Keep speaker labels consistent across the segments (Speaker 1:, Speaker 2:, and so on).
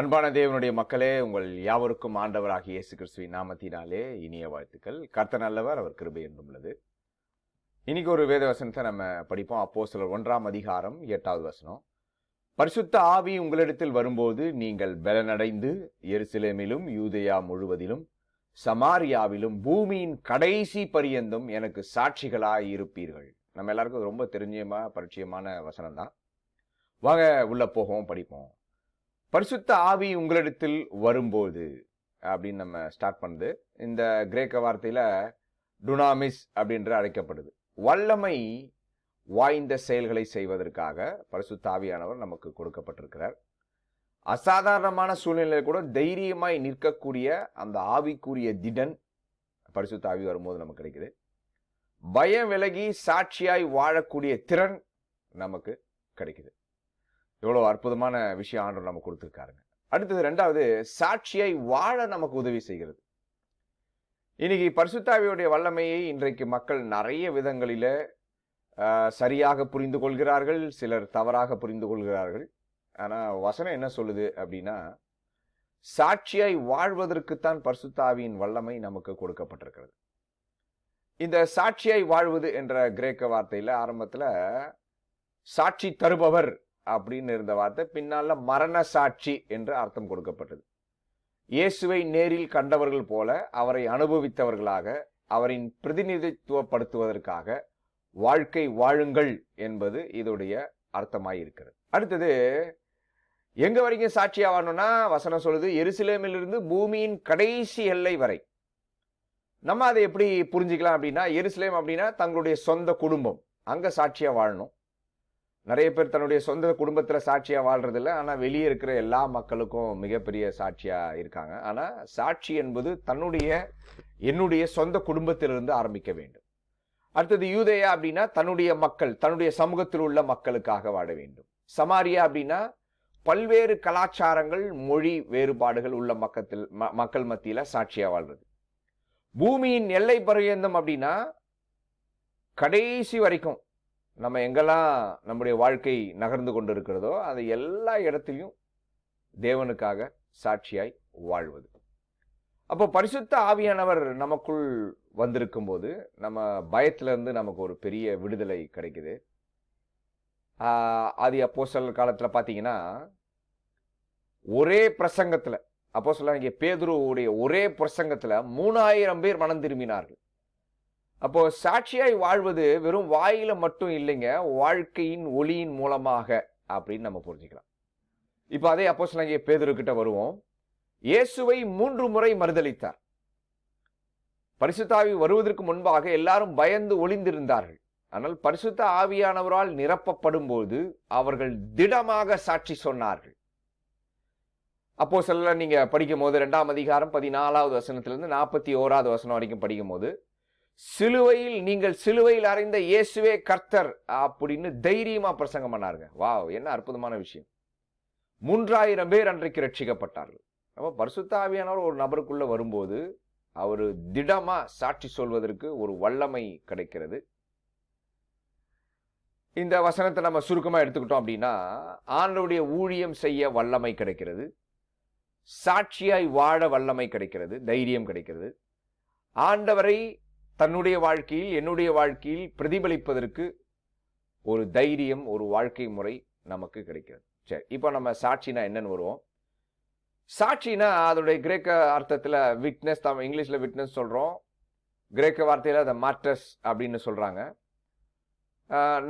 Speaker 1: அன்பான தேவனுடைய மக்களே உங்கள் யாவருக்கும் ஆண்டவராகிய இயேசு கிறிஸ்துவின் நாமத்தினாலே இனிய வாழ்த்துக்கள். கர்த்த நல்லவர் அவர் கிருபை என்றும் உள்ளது. இன்னைக்கு ஒரு வேத வசனத்தை நம்ம படிப்போம். அப்போ சிலர் ஒன்றாம் அதிகாரம் எட்டாவது வசனம். பரிசுத்த ஆவி உங்களிடத்தில் வரும்போது நீங்கள் பலனடைந்து எருசலேமிலும் யூதயா முழுவதிலும் சமாரியாவிலும் பூமியின் கடைசி பரியந்தும் எனக்கு சாட்சிகளாய் இருப்பீர்கள். நம்ம எல்லாருக்கும் ரொம்ப தெரிஞ்சமா பரிச்சயமான வசனம் தான் வாங்க உள்ள போவோம் படிப்போம். பரிசுத்த ஆவி உங்களிடத்தில் வரும்போது அப்படின்னு நம்ம ஸ்டார்ட் பண்ணுது. இந்த கிரேக்க வார்த்தையில டுனாமிஸ் அப்படின்ற அழைக்கப்படுது. வல்லமை வாய்ந்த செயல்களை செய்வதற்காக பரிசுத்த ஆவியானவர் நமக்கு கொடுக்கப்பட்டிருக்கிறார். அசாதாரணமான சூழ்நிலையில் கூட தைரியமாய் நிற்கக்கூடிய அந்த ஆவிக்குரிய திடன் பரிசுத்த ஆவி வரும்போது நமக்கு கிடைக்குது. பயம் விலகி சாட்சியாய் வாழக்கூடிய திறன் நமக்கு கிடைக்குது. எவ்வளோ அற்புதமான விஷயம் ஆண்டவர் நமக்கு கொடுத்துருக்காருங்க. அடுத்தது ரெண்டாவது சாட்சியாய் வாழ நமக்கு உதவி செய்கிறது. இன்னைக்கு பரிசுத்தாவியுடைய வல்லமையை இன்றைக்கு மக்கள் நிறைய விதங்களில் சரியாக புரிந்து கொள்கிறார்கள் சிலர் தவறாக புரிந்து கொள்கிறார்கள். ஆனால் வசனம் என்ன சொல்லுது அப்படின்னா சாட்சியாய் வாழ்வதற்குத்தான் பரிசுத்தாவியின் வல்லமை நமக்கு கொடுக்கப்பட்டிருக்கிறது. இந்த சாட்சியாய் வாழ்வது என்ற கிரேக்க வார்த்தையில் ஆரம்பத்தில் சாட்சி தருபவர் அப்படின்னு இருந்த வார்த்தை பின்னால் மரண சாட்சி என்று அர்த்தம் கொடுக்கப்பட்டது. இயேசுவை நேரில் கண்டவர்கள் போல அவரை அனுபவித்தவர்களாக அவரின் பிரதிநிதித்துவப்படுத்துவதற்காக வாழ்க்கை வாழுங்கள் என்பது இதோடைய அர்த்தமாயிருக்கிறது. அடுத்தது எங்க வரைக்கும் சாட்சியா வாழணும்னா வசனம் சொல்லுது எருசலேமிலிருந்து பூமியின் கடைசி எல்லை வரை. நம்ம அதை எப்படி புரிஞ்சுக்கலாம் அப்படின்னா எருசலேம் அப்படின்னா தங்களுடைய சொந்த குடும்பம். அங்க சாட்சியா வாழணும். நிறைய பேர் தன்னுடைய சொந்த குடும்பத்தில் சாட்சியாக வாழ்றதில்ல ஆனால் வெளியே இருக்கிற எல்லா மக்களுக்கும் மிகப்பெரிய சாட்சியாக இருக்காங்க. ஆனால் சாட்சி என்பது தன்னுடைய என்னுடைய சொந்த குடும்பத்திலிருந்து ஆரம்பிக்க வேண்டும். அடுத்தது யூதேயா அப்படின்னா தன்னுடைய மக்கள் தன்னுடைய சமூகத்தில் உள்ள மக்களுக்காக வாழ வேண்டும். சமாரியா அப்படின்னா பல்வேறு கலாச்சாரங்கள் மொழி வேறுபாடுகள் உள்ள மக்கத்தில் ம- மக்கள் மத்தியில் சாட்சியாக வாழ்றது. பூமியின் எல்லை பரியந்தம் அப்படின்னா கடைசி வரைக்கும் நம்ம எங்கெல்லாம் நம்முடைய வாழ்க்கை நகர்ந்து கொண்டு இருக்கிறதோ அது எல்லா இடத்திலையும் தேவனுக்காக சாட்சியாய் வாழ்வது. அப்போ பரிசுத்த ஆவியானவர் நமக்குள் வந்திருக்கும் போது நம்ம பயத்துலேருந்து நமக்கு ஒரு பெரிய விடுதலை கிடைக்குது. அது அப்போ சில காலத்தில் பார்த்தீங்கன்னா ஒரே பிரசங்கத்தில் அப்போ சொல்ல இங்கே பேதுருவுடைய ஒரே பிரசங்கத்தில் மூணாயிரம் பேர் மனம் திரும்பினார்கள். அப்போ சாட்சியாய் வாழ்வது வெறும் வாயில மட்டும் இல்லைங்க வாழ்க்கையின் ஒளியின் மூலமாக அப்படின்னு நம்ம புரிஞ்சுக்கலாம். இப்போ அதே அப்போ சொல்ல பேதருக்கிட்ட கிட்ட வருவோம். இயேசுவை மூன்று முறை மறுதளித்தார் பரிசுத்தாவி வருவதற்கு முன்பாக எல்லாரும் பயந்து ஒளிந்திருந்தார்கள். ஆனால் பரிசுத்த ஆவியானவரால் நிரப்பப்படும் போது அவர்கள் திடமாக சாட்சி சொன்னார்கள். அப்போ சில நீங்க படிக்கும் போது ரெண்டாம் அதிகாரம் பதினாலாவது வசனத்திலிருந்து நாற்பத்தி ஓராவது வசனம் வரைக்கும் படிக்கும் போது சிலுவையில் நீங்கள் சிலுவையில் அறைந்த இயேசுவே கர்த்தர் அப்படின்னு தைரியமா பிரசங்கம் பண்ணாருங்க. வாவ் என்ன அற்புதமான விஷயம். மூன்றாயிரம் பேர் அன்றைக்கு ரட்சிக்கப்பட்டார்கள். நம்ம பரிசுத்தாவியானவர் ஒரு நபருக்குள்ள வரும்போது அவர் திடமா சாட்சி சொல்வதற்கு ஒரு வல்லமை கிடைக்கிறது. இந்த வசனத்தை நம்ம சுருக்கமா எடுத்துக்கிட்டோம் அப்படின்னா ஆண்டருடைய ஊழியம் செய்ய வல்லமை கிடைக்கிறது. சாட்சியாய் வாழ வல்லமை கிடைக்கிறது தைரியம் கிடைக்கிறது. ஆண்டவரை தன்னுடைய வாழ்க்கையில் என்னுடைய வாழ்க்கையில் பிரதிபலிப்பதற்கு ஒரு தைரியம் ஒரு வாழ்க்கை முறை நமக்கு கிடைக்கிறது. சரி இப்போ நம்ம சாட்சினா என்னன்னு வருவோம். சாட்சினா அதோடைய கிரேக்க அர்த்தத்தில் விட்னஸ் நம்ம இங்கிலீஷில் விட்னஸ் சொல்கிறோம் கிரேக்க வார்த்தையில் அதை மார்டஸ் அப்படின்னு சொல்கிறாங்க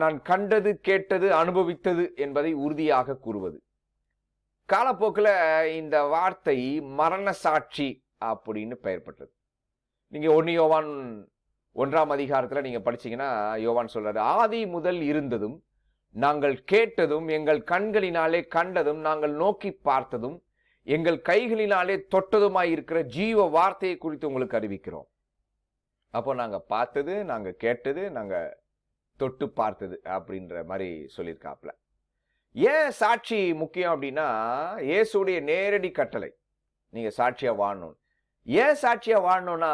Speaker 1: நான் கண்டது கேட்டது அனுபவித்தது என்பதை உறுதியாக கூறுவது. காலப்போக்கில் இந்த வார்த்தை மரண சாட்சி அப்படின்னு பெயர் பெற்றது நீங்கள் ஒன்னியோவான் ஒன்றாம் அதிகாரத்தில் நீங்கள் படிச்சீங்கன்னா யோவான் சொல்றாரு ஆதி முதல் இருந்ததும் நாங்கள் கேட்டதும் எங்கள் கண்களினாலே கண்டதும் நாங்கள் நோக்கி பார்த்ததும் எங்கள் கைகளினாலே தொட்டதுமாய் இருக்கிற ஜீவ வார்த்தையை குறித்து உங்களுக்கு அறிவிக்கிறோம். அப்போ நாங்கள் பார்த்தது நாங்கள் கேட்டது நாங்கள் தொட்டு பார்த்தது அப்படின்ற மாதிரி சொல்லியிருக்காப்புல. ஏன் சாட்சி முக்கியம் அப்படின்னா இயேசுடைய நேரடி கட்டளை. நீங்கள் சாட்சியாக வாழணும். ஏன் சாட்சியாக வாழணும்னா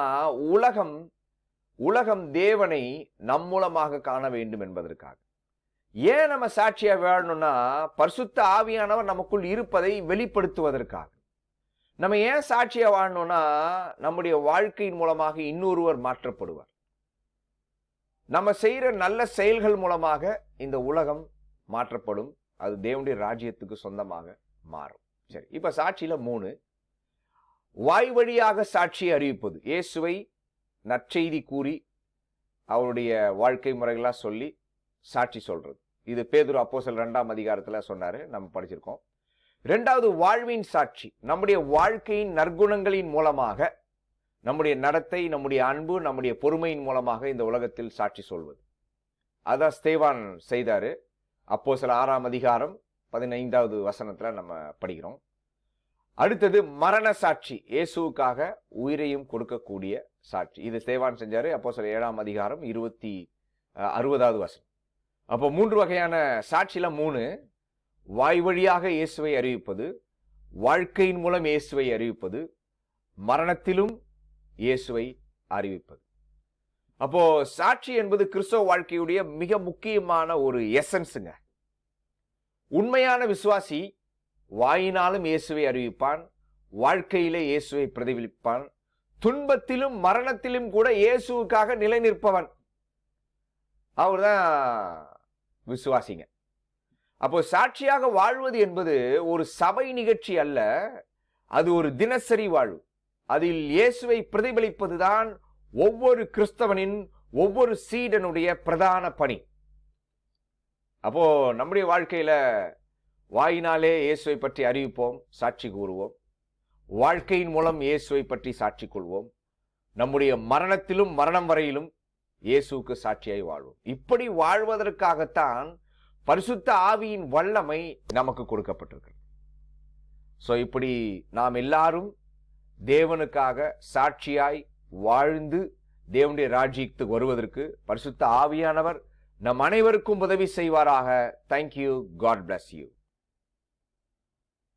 Speaker 1: உலகம் உலகம் தேவனை நம் மூலமாக காண வேண்டும் என்பதற்காக. ஏன் நம்ம சாட்சியா வாழணும்னா பரிசுத்த ஆவியானவர் நமக்குள் இருப்பதை வெளிப்படுத்துவதற்காக. நம்ம ஏன் சாட்சியாக வாழணும்னா நம்முடைய வாழ்க்கையின் மூலமாக இன்னொருவர் மாற்றப்படுவார். நம்ம செய்கிற நல்ல செயல்கள் மூலமாக இந்த உலகம் மாற்றப்படும். அது தேவனுடைய ராஜ்யத்துக்கு சொந்தமாக மாறும். சரி இப்ப சாட்சியில மூணு. வாய் வழியாக சாட்சியை அறிவிப்பது. இயேசுவை நற்செய்தி கூறி அவருடைய வாழ்க்கை முறைகளாக சொல்லி சாட்சி சொல்றது. இது பேதுரு அப்போசல் ரெண்டாம் அதிகாரத்தில் சொன்னார். நம்ம படிச்சிருக்கோம். ரெண்டாவது வாழ்வின் சாட்சி. நம்முடைய வாழ்க்கையின் நற்குணங்களின் மூலமாக நம்முடைய நடத்தை நம்முடைய அன்பு நம்முடைய பொறுமையின் மூலமாக இந்த உலகத்தில் சாட்சி சொல்வது. அதான் ஸ்தேவான் செய்தார். அப்போ சில ஆறாம் அதிகாரம் பதினைந்தாவது வசனத்தில் நம்ம படிக்கிறோம். அடுத்தது மரண சாட்சி. இயேசுவுக்காக உயிரையும் கொடுக்கக்கூடிய சாட்சி. இது சேவான் செஞ்சார். அப்போ சில ஏழாம் அதிகாரம் இருபத்தி அறுபதாவது வசனம். அப்போ மூன்று வகையான சாட்சியில் மூணு. வாய் வழியாக இயேசுவை அறிவிப்பது வாழ்க்கையின் மூலம் இயேசுவை அறிவிப்பது மரணத்திலும் இயேசுவை அறிவிப்பது. அப்போ சாட்சி என்பது கிறிஸ்தவ வாழ்க்கையுடைய மிக முக்கியமான ஒரு எசன்ஸுங்க உண்மையான விசுவாசி வாயினாலும் இயேசுவை அறிவிப்பான் வாழ்க்கையிலே இயேசுவை பிரதிபலிப்பான் துன்பத்திலும் மரணத்திலும் கூட இயேசுவுக்காக நிலை நிற்பவன் அவர்தான் விசுவாசிங்க. அப்போ சாட்சியாக வாழ்வது என்பது ஒரு சபை நிகழ்ச்சி அல்ல அது ஒரு தினசரி வாழ்வு. அதில் இயேசுவை பிரதிபலிப்பதுதான் ஒவ்வொரு கிறிஸ்தவனின் ஒவ்வொரு சீடனுடைய பிரதான பணி. அப்போ நம்முடைய வாழ்க்கையில வாயினாலே இயேசுவை பற்றி அறிவிப்போம் சாட்சி கூறுவோம். வாழ்க்கையின் மூலம் இயேசுவை பற்றி சாட்சி கொள்வோம். நம்முடைய மரணத்திலும் மரணம் வரையிலும் இயேசுவுக்கு சாட்சியாய் வாழ்வோம். இப்படி வாழ்வதற்காகத்தான் பரிசுத்த ஆவியின் வல்லமை நமக்கு கொடுக்கப்பட்டிருக்கு ஸோ இப்படி நாம் எல்லாரும் தேவனுக்காக சாட்சியாய் வாழ்ந்து தேவனுடைய ராஜ்யத்துக்கு வருவதற்கு பரிசுத்த ஆவியானவர் நம் அனைவருக்கும் உதவி செய்வாராக. Thank you God bless you